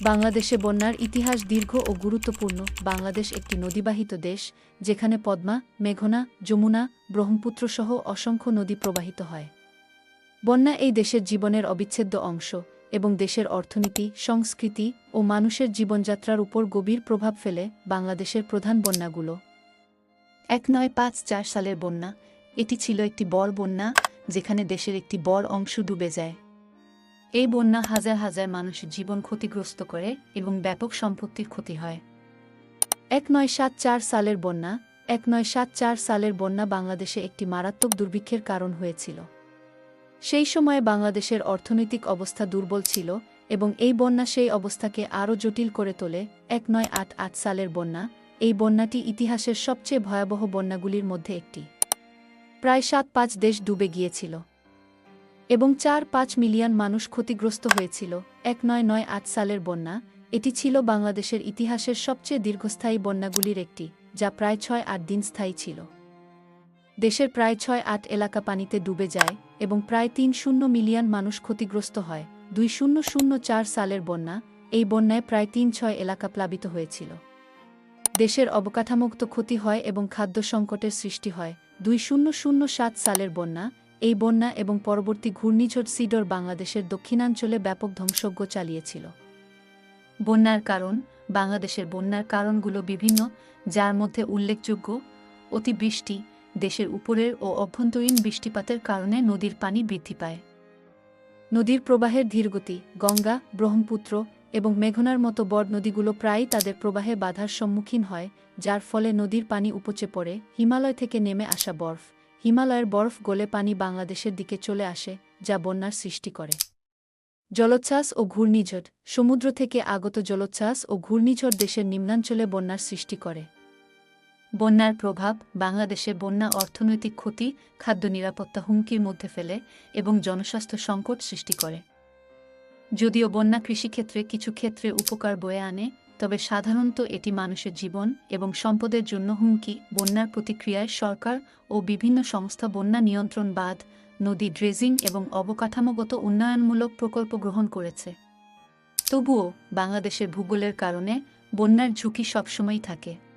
বাংলাদেশে বন্যার ইতিহাস দীর্ঘ ও গুরুত্বপূর্ণ। বাংলাদেশ একটি নদীবাহিত দেশ, যেখানে পদ্মা, মেঘনা, যমুনা, ব্রহ্মপুত্র সহ অসংখ্য নদী প্রবাহিত হয়। বন্যা এই দেশের জীবনের অবিচ্ছেদ্য অংশ এবং দেশের অর্থনীতি, সংস্কৃতি ও মানুষের জীবনযাত্রার উপর গভীর প্রভাব ফেলে বাংলাদেশের প্রধান বন্যাগুলো। এক নয় পাঁচ চার সালের বন্যা, এটি ছিল একটি বড় বন্যা, যেখানে দেশের একটি বড় অংশ ডুবে যায়। এই বন্যা হাজার হাজার মানুষের জীবন ক্ষতিগ্রস্ত করে এবং ব্যাপক সম্পত্তির ক্ষতি হয়। এক নয় সাত চার সালের বন্যা, এক নয় সাত চার সালের বন্যা বাংলাদেশে একটি মারাত্মক দুর্ভিক্ষের কারণ হয়েছিল। সেই সময়ে বাংলাদেশের অর্থনৈতিক অবস্থা দুর্বল ছিল এবং এই বন্যা সেই অবস্থাকে আরও জটিল করে তোলে। এক নয় আট আট সালের বন্যা, এই বন্যাটি ইতিহাসের সবচেয়ে ভয়াবহ বন্যাগুলির মধ্যে একটি। প্রায় সাত পাঁচ দেশ ডুবে গিয়েছিল। এবং চার পাঁচ মিলিয়ন মানুষ ক্ষতিগ্রস্ত হয়েছিল। এক নয় নয় আট সালের বন্যা, এটি ছিল বাংলাদেশের ইতিহাসের সবচেয়ে দীর্ঘস্থায়ী বন্যাগুলির একটি, যা প্রায় ছয় আট দিন স্থায়ী ছিল। দেশের প্রায় ছয় আট এলাকা পানিতে ডুবে যায় এবং প্রায় তিন শূন্য মিলিয়ন মানুষ ক্ষতিগ্রস্ত হয়। দুই শূন্য শূন্য চার সালের বন্যা, এই বন্যায় প্রায় তিন ছয় এলাকা প্লাবিত হয়েছিল। দেশের অবকাঠামোগত ক্ষতি হয় এবং খাদ্য সংকটের সৃষ্টি হয়। দুই শূন্য শূন্য সাত সালের বন্যা এই বন্যা এবং পরবর্তী ঘূর্ণিঝড় সিডর বাংলাদেশের দক্ষিণাঞ্চলে ব্যাপক ধ্বংসজ্ঞ চালিয়েছিল। বন্যার কারণ, বাংলাদেশের বন্যার কারণগুলো বিভিন্ন, যার মধ্যে উল্লেখযোগ্য, অতিবৃষ্টি, দেশের উপরের ও অভ্যন্তরীণ বৃষ্টিপাতের কারণে নদীর পানি বৃদ্ধি পায়। নদীর প্রবাহের ধীরগতি, গঙ্গা, ব্রহ্মপুত্র এবং মেঘনার মতো বড় নদীগুলো প্রায়ই তাদের প্রবাহে বাধার সম্মুখীন হয়, যার ফলে নদীর পানি উপচে পড়ে, হিমালয় থেকে নেমে আসা বরফ। হিমালয়ের বরফ গলে পানি বাংলাদেশের দিকে চলে আসে, যা বন্যার সৃষ্টি করে। জলোচ্ছ্বাস ও ঘূর্ণিঝড়, সমুদ্র থেকে আগত জলোচ্ছ্বাস ও ঘূর্ণিঝড় দেশের নিম্নাঞ্চলে বন্যার সৃষ্টি করে। বন্যার প্রভাব বাংলাদেশে বন্যা অর্থনৈতিক ক্ষতি, খাদ্য নিরাপত্তা হুমকির মধ্যে ফেলে এবং জনস্বাস্থ্য সংকট সৃষ্টি করে। যদিও বন্যা কৃষিক্ষেত্রে কিছু ক্ষেত্রে উপকার বয়ে আনে তবে সাধারণত এটি মানুষের জীবন এবং সম্পদের জন্য হুমকি, বন্যার প্রতিক্রিয়ায় সরকার ও বিভিন্ন সংস্থা বন্যা নিয়ন্ত্রণ বাঁধ, নদী ড্রেজিং এবং অবকাঠামোগত উন্নয়নমূলক প্রকল্প গ্রহণ করেছে। তবুও বাংলাদেশের ভূগোলের কারণে বন্যার ঝুঁকি সবসময়ই থাকে।